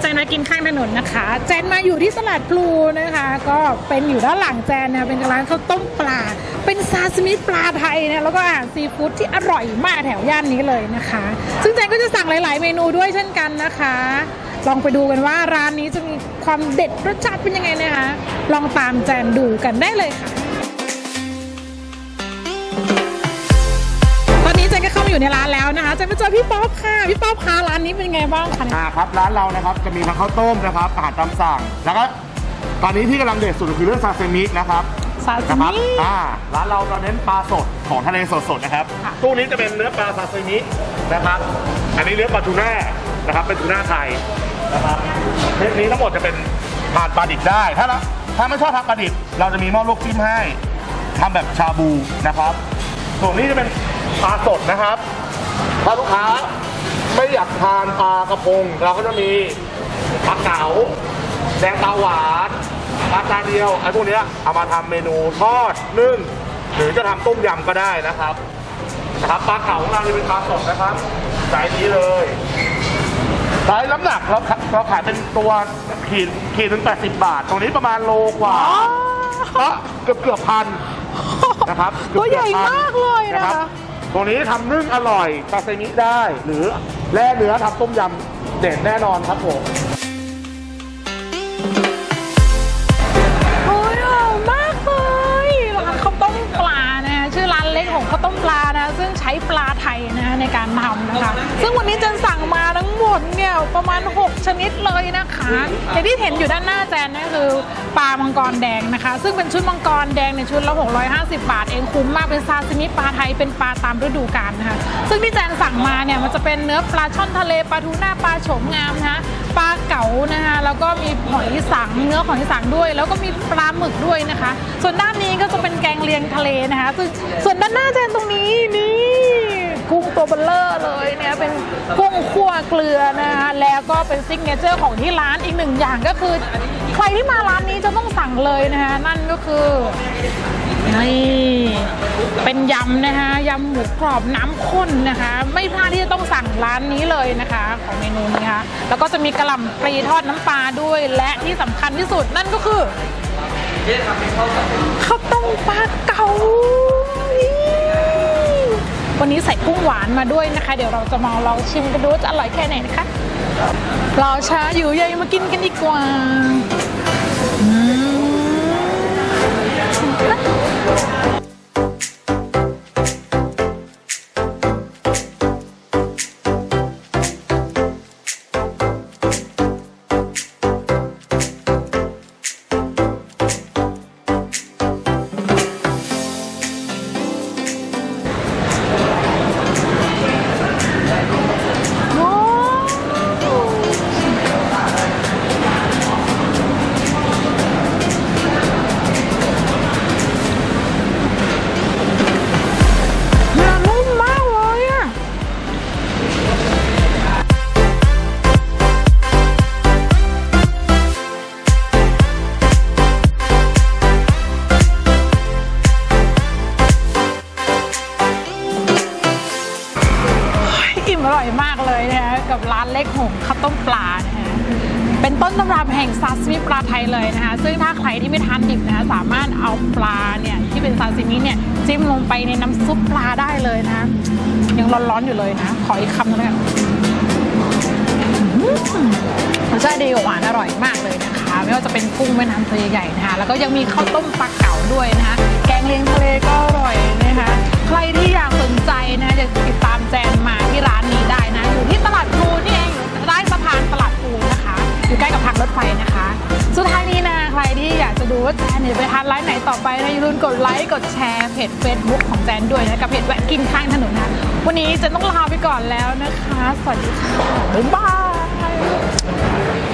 ใจมากินข้างถนนนะคะ แจนมาอยู่ที่ตลาดพลูนะคะ ก็เป็นอยู่ด้านหลังแจนนะเป็นร้านข้าวต้มปลา เป็นซาซิมิปลาไทยนะแล้วก็อาหารซีฟู้ดที่อร่อยมากแถวย่านนี้เลยนะคะ ซึ่งแจนก็จะสั่งหลาย ๆ เมนูด้วยเช่นกันนะคะ ลองไปดูกันว่าร้านนี้จะมีความเด็ดรสชาติเป็นยังไงนะคะ ลองตามแจนดูกันได้เลยค่ะ อยู่ในร้านแล้วนะคะเจนไปเจอพี่ป๊อปค่ะ พี่ป๊อปคะร้านนี้เป็นไงบ้างคะอ่าครับร้านเรานะครับจะมีทั้งข้าวต้มนะครับอาหารตามสั่งแล้วก็ตอนนี้ที่กำลังเด็ดสุดคือเรื่องซาซิมินะครับซาซินะครับมิอ่าร้านเราเราเน้นปลาสดของทะเลสดๆนะครับ ค่ะ ตู้นี้จะเป็นเนื้อปลาซาซิมินะครับ อันนี้เนื้อปลาทูน่านะครับเป็นทูน่าไทยนะครับเทปนี้ทั้งหมดจะเป็นทานปลาดิบได้ถ้าเราถ้าไม่ชอบทานปลาดิบเราจะมีหม้อลวกจิ้มให้ทำแบบชาบูนะครับ ส่วนนี้จะเป็น ปลาสดนะครับ ถ้าลูกค้าไม่อยากทานปลากระพง เราก็จะมีปลาเก๋าแดงตาหวานปลาตาเดียวไอ้พวกเนี้ยเอามาทำเมนูทอดนึ่งหรือจะทำต้มยำก็ได้นะครับนะครับปลาเก๋าของเราจะเป็นปลาสดนะครับไซส์นี้เลยไซส์น้ำหนักเราเราขายเป็นตัวขีดขีดถึง80 บาท ตรงนี้ประมาณโลกว่าอ๋อก็เกือบเกือบพันนะครับเกือบตัวใหญ่กือบพันมากเลยนะคะ รับ ตรงนี้ทำนึ่งอร่อยซาซิมิได้ หรือแล่เนื้อทำต้มยำเด็ดแน่นอนครับผมโอ้ยหอมมากเลยร้านข้าวต้มปลานะชื่อร้านเล็กของข้าวต้มปลานะ ซึ่งใช้ปลา การทำนะคะ ซึ่งวันนี้เจนสั่งมาทั้งหมดเนี่ยประมาณ 6 ชนิดเลยนะคะอย่างที่เห็นอยู่ด้านหน้าแจนนะคือปลามังกรแดงนะคะ ซึ่งเป็นชุดมังกรแดงในชุดละ 650 บาท เองคุ้มมากเป็นซาซิมิปลาไทยเป็นปลาตามฤดูกาลนะคะ ซึ่งที่แจนสั่งมาเนี่ยมันจะเป็นเนื้อปลาช่อนทะเลปลาทูน่าปลาโฉมงามนะคะปลาเก๋านะคะแล้วก็มีหอยสังเนื้อของหอยสังด้วย แล้วก็มีปลาหมึกด้วยนะคะ ส่วนด้านนี้ก็จะเป็นแกงเลียงทะเลนะคะ ส่วนด้านหน้าแจนตรงนี้นี่ ตัวเบลเลอร์เลยเนี่ยเป็นกุ้งคั่วเกลือนะคะแล้วก็เป็นซิกเนเจอร์ของที่ร้านอีกหนึ่งอย่างก็คือ ใครที่มาร้านนี้จะต้องสั่งเลยนะคะนั่นก็คือนี่เป็นยำนะคะยำหมูกรอบน้ำข้นนะคะ ไม่พลาดที่จะต้องสั่งร้านนี้เลยนะคะ ของเมนูนี้ค่ะแล้วก็จะมีกระหล่ำปลีทอดน้ำปลาด้วย และที่สำคัญที่สุดนั่นก็คือข้าวต้มปลาเก๋า วันนี้ใส่กุ้งหวานมาด้วยนะคะ เดี๋ยวเราจะมาลองชิมกันดูว่าจะอร่อยแค่ไหนนะคะรอช้าอยู่ใยมากินกันดีกว่าอืม อร่อยมากเลยนะคะกับร้านเล็กหงข้าวต้มปลานะคะเป็นต้นตำรับแห่งซาซิมิปลาไทยเลยนะคะ ซึ่งถ้าใครที่ไม่ทานดิบนะคะสามารถเอาปลาเนี่ยที่เป็นซาซิมิเนี่ยจิ้มลงไปในน้ำซุปปลาได้เลยนะ ยังร้อนๆอยู่เลยนะ ขออีกคำหนึงนอื้อหือรสชาติดีหวานอร่อยมากเลยนะคะ ไม่ว่าจะเป็นกุ้งแม่น้ำตัวใหญ่ๆนะคะแล้วก็ยังมีข้าวต้มปลาเก๋าด้วยนะคะแกงเลียงทะเลก็ รถไฟนะคะ สุดท้ายนี้นะใครที่อยากจะดูว่าแจนเนี่ยจะไปทานร้านไหนต่อไปนะอย่าลืมกดไลค์กดแชร์เพจ Facebook ของแจนด้วยนะกับเพจแวะกินข้างถนนนะวันนี้จนต้องลาไปก่อนแล้วนะคะ สวัสดีค่ะบ๊ายบาย